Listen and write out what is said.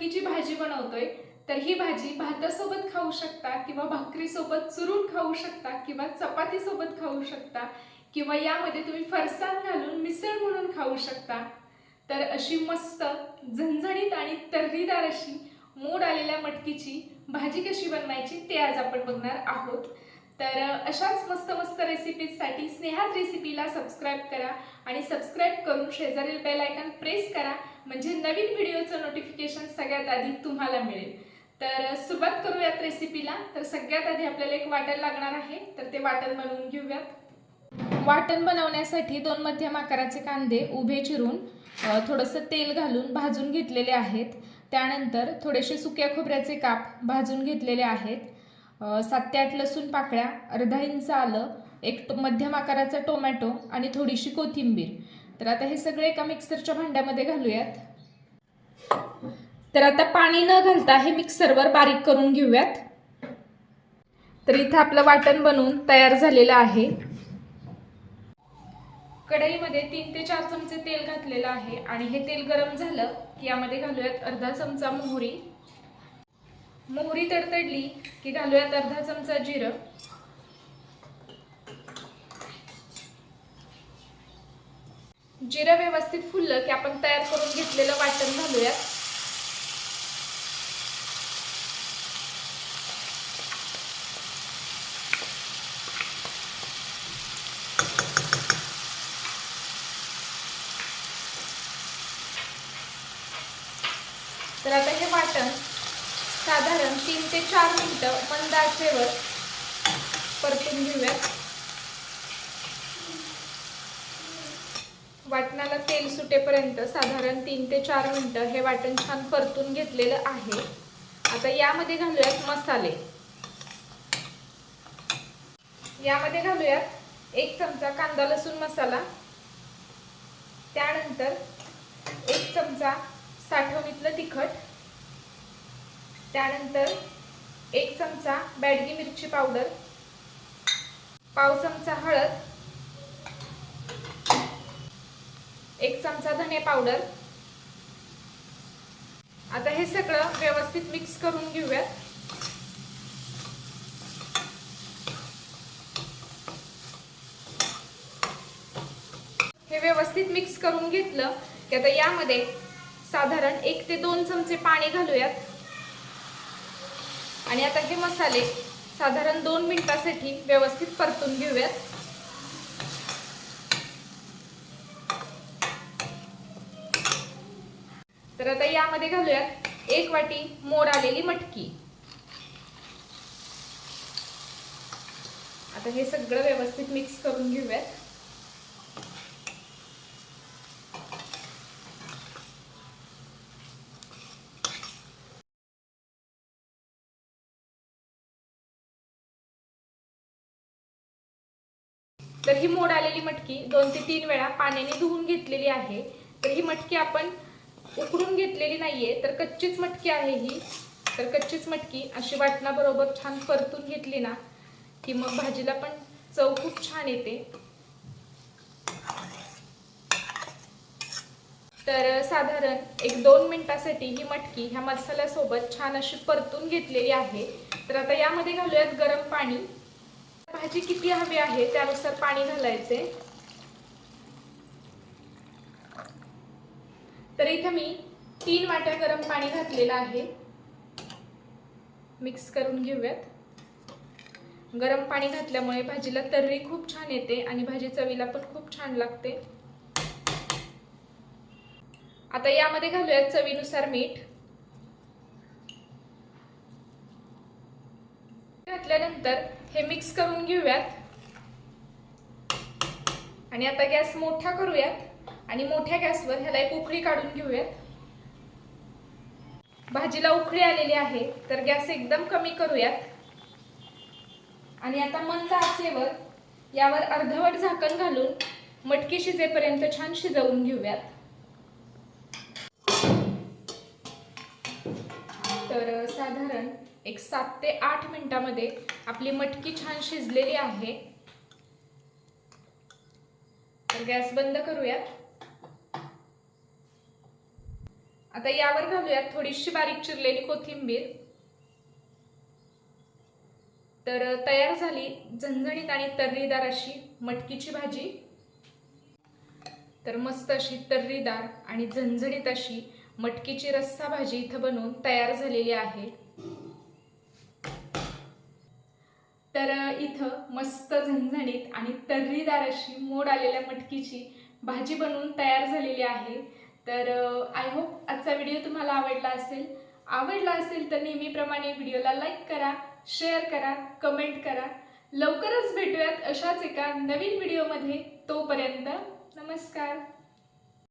मटकीची भाजी बनवतोय तर ही भाजी भातासोबत खाऊ शकता किंवा भाकरीसोबत चुरून खाऊ शकता किंवा चपातीसोबत खाऊ शकता किंवा यामध्ये तुम्ही फरसाण घालून मिसळ म्हणून खाऊ शकता. तर अशी मस्त झणझणीत आणि तर्रीदार अशी मोड आलेल्या मटकीची भाजी कशी बनवायची ते आज आपण बघणार आहोत. तर अशाच मस्त मस्त रेसिपीजसाठी स्नेहाज रेसिपीला सबस्क्राईब करा आणि सबस्क्राईब करून शेजारील बेल आयकन प्रेस करा. म्हणजे नवीन व्हिडिओचं नोटिफिकेशन सगळ्यात आधी तुम्हाला मिळेल. तर सुरुवात करूयात रेसिपीला तर सगळ्यात आधी आपल्याला एक वाटण लागणार आहे. तर ते वाटण बनवून घेऊयात. वाटण बनवण्यासाठी दोन मध्यम आकाराचे कांदे उभे चिरून थोडंसं तेल घालून भाजून घेतलेले आहेत. त्यानंतर थोडेसे सुक्या खोबऱ्याचे काप भाजून घेतलेले आहेत. सात ते आठ लसूण पाकळ्या अर्धा इंच आलं एक मध्यम आकाराचा टोमॅटो आणि थोडीशी कोथिंबीर. तर आता हे सगळे एका मिक्सरच्या भांड्यामध्ये घालूयात. तर आता पाणी न घालता हे मिक्सरवर बारीक करून घेऊयात. तर इथं आपलं वाटण बनवून तयार झालेलं आहे. कढईमध्ये तीन ते चार चमचे तेल घातलेलं आहे आणि हे तेल गरम झालं की यामध्ये घालूयात अर्धा चमचा मोहरी. मोहरी तडतडली की घालूयात अर्धा चमचा जिरं. जिरं व्यवस्थित फुललं की आपण तयार करून घेतलेलं वाटण घालूयात. तर आता हे वाटण साधारण तीन ते चार मिनिटं मंद आचेवर परतून घेऊयात. वाटणाला तेल सुटेपर्यंत साधारण तीन ते चार मिनटं हे वाटण छान परतून घेतलेलं आहे. आता यामध्ये घालूयात मसाले. यामध्ये घालूयात एक चमचा कांदा लसूण मसाला. त्यानंतर एक चमचा साठवणीतलं तिखट. त्यानंतर एक चमचा बॅडगी मिरची पावडर. पाव चमचा हळद. एक चमचा धने पावडर. आता हे सगळं व्यवस्थित मिक्स करून घेऊयात. हे व्यवस्थित मिक्स करून घेतलं की आता यामध्ये साधारण एक ते दोन चमचे पाणी घालूयात. आणि आता हे मसाले साधारण दोन मिनिटासाठी व्यवस्थित परतून घेऊयात. तर आता यामध्ये घालूयात एक वाटी मोड आलेली मटकी. आता हे सगळं व्यवस्थित मिक्स करून घेऊयात. तर ही मोड आलेली मटकी दोन ते तीन वेळा पाण्याने धुवून घेतलेली आहे. तर ही मटकी आपण उकडून घेतलेली नाहीये तर कच्चीच मटकी आहे ही. तर कच्चीच मटकी अशी वाटणाबरोबर छान परतून घेतली ना की मग भाजीला पण चव खूप छान येते. तर साधारण एक दोन मिनिटासाठी ही मटकी ह्या मसाल्यासोबत छान अशी परतून घेतलेली आहे. तर आता यामध्ये घालूयात गरम पाणी. भाजी किती हवी आहे त्यानुसार पाणी घालायचे. तर इथं मी तीन वाट्या गरम पाणी घातलेलं आहे. मिक्स करून घेऊयात. गरम पाणी घातल्यामुळे भाजीला तर्री खूप छान येते आणि भाजी चवीला पण खूप छान लागते. आता यामध्ये घालूयात चवीनुसार मीठ. घातल्यानंतर हे मिक्स करून घेऊयात. आणि आता गॅस मोठा करूयात. आणि मोठ्या गॅसवर ह्याला एक उकळी काढून घेऊयात. भाजीला उकळी आलेली आहे तर गॅस एकदम कमी करूयात. आणि आता मंद आचेवर यावर अर्धवट झाकण घालून मटकी शिजेपर्यंत छान शिजवून घेऊयात. तर साधारण एक सात ते आठ मिनिटामध्ये आपली मटकी छान शिजलेली आहे. तर गॅस बंद करूयात. आता यावर घालूयात थोडीशी बारीक चिरलेली कोथिंबीर. तर तयार झाली झणझणीत आणि तर्रीदार अशी मटकीची भाजी. तर मस्त अशी तर्रीदार आणि झणझणीत अशी मटकीची रस्सा भाजी इथं बनवून तयार झालेली आहे. तर इथं मस्त झणझणीत आणि तर्रीदार अशी मोड आलेल्या मटकीची भाजी बनवून तयार झालेली आहे. तर आय होप आजचा व्हिडिओ तुम्हाला आवडला असेल. आवडला असेल तर नेहमीप्रमाणे व्हिडिओला लाईक करा शेअर करा कमेंट करा. लवकरच भेटूयात अशाच एका नवीन व्हिडिओमध्ये तोपर्यंत नमस्कार.